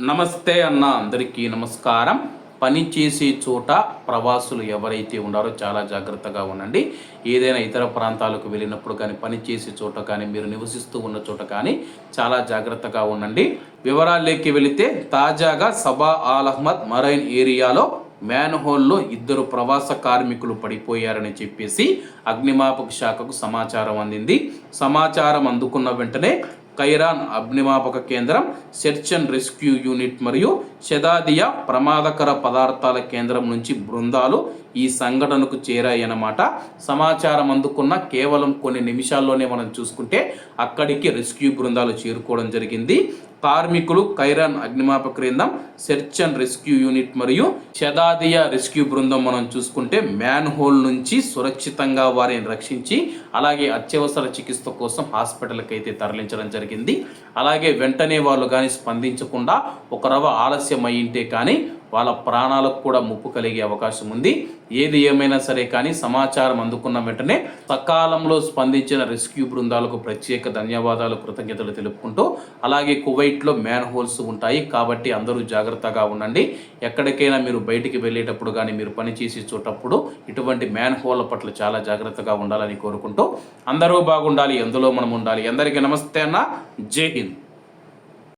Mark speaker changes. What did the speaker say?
Speaker 1: నమస్తే అన్న అందరికీ నమస్కారం. పని చేసే చోట ప్రవాసులు ఎవరైతే ఉన్నారో చాలా జాగ్రత్తగా ఉండండి. ఏదైనా ఇతర ప్రాంతాలకు వెళ్ళినప్పుడు కానీ పని చేసే చోట కానీ మీరు నివసిస్తూ ఉన్న చోట కానీ చాలా జాగ్రత్తగా ఉండండి. వివరాల్లోకి వెళితే తాజాగా సబా ఆల్ అహ్మద్ మరైన్ ఏరియాలో మ్యాన్ హోల్లో ఇద్దరు ప్రవాస కార్మికులు పడిపోయారని చెప్పేసి అగ్నిమాపక శాఖకు సమాచారం అందింది. సమాచారం అందుకున్న వెంటనే కైరాన్ అగ్నిమాపక కేంద్రం సెర్చ్ అండ్ రెస్క్యూ యూనిట్ మరియు షెదాదియా ప్రమాదకర పదార్థాల కేంద్రం నుంచి బృందాలు ఈ సంఘటనకు చేరాయన్నమాట సమాచారం అందుకున్న కేవలం కొన్ని నిమిషాల్లోనే మనం చూసుకుంటే అక్కడికి రెస్క్యూ బృందాలు చేరుకోవడం జరిగింది. కార్మికులు కైరాన్ అగ్నిమాపక కేంద్రం సెర్చ్ అండ్ రెస్క్యూ యూనిట్ మరియు శదాదియా రెస్క్యూ బృందం మనం చూసుకుంటే మ్యాన్ హోల్ నుంచి సురక్షితంగా వారిని రక్షించి అలాగే అత్యవసర చికిత్స కోసం హాస్పిటల్కి అయితే తరలించడం జరిగింది. అలాగే వెంటనే వాళ్ళు కానీ స్పందించకుండా ఒక రవ ఆలస్యం అయ్యింటే కానీ వాళ్ళ ప్రాణాలకు కూడా ముప్పు కలిగే అవకాశం ఉంది. ఏది ఏమైనా సరే కానీ సమాచారం అందుకున్న వెంటనే సకాలంలో స్పందించిన రెస్క్యూ బృందాలకు ప్రత్యేక ధన్యవాదాలు కృతజ్ఞతలు తెలుపుకుంటూ అలాగే కువైట్లో మ్యాన్ హోల్స్ ఉంటాయి. కాబట్టి అందరూ జాగ్రత్తగా ఉండండి. ఎక్కడికైనా మీరు బయటికి వెళ్ళేటప్పుడు కానీ మీరు పని చేసి చూటప్పుడు ఇటువంటి మ్యాన్ హోల్ పట్ల చాలా జాగ్రత్తగా ఉండాలని కోరుకుంటూ అందరూ బాగుండాలి ఎందులో మనం ఉండాలి. అందరికీ నమస్తే అన్న. జై హింద్.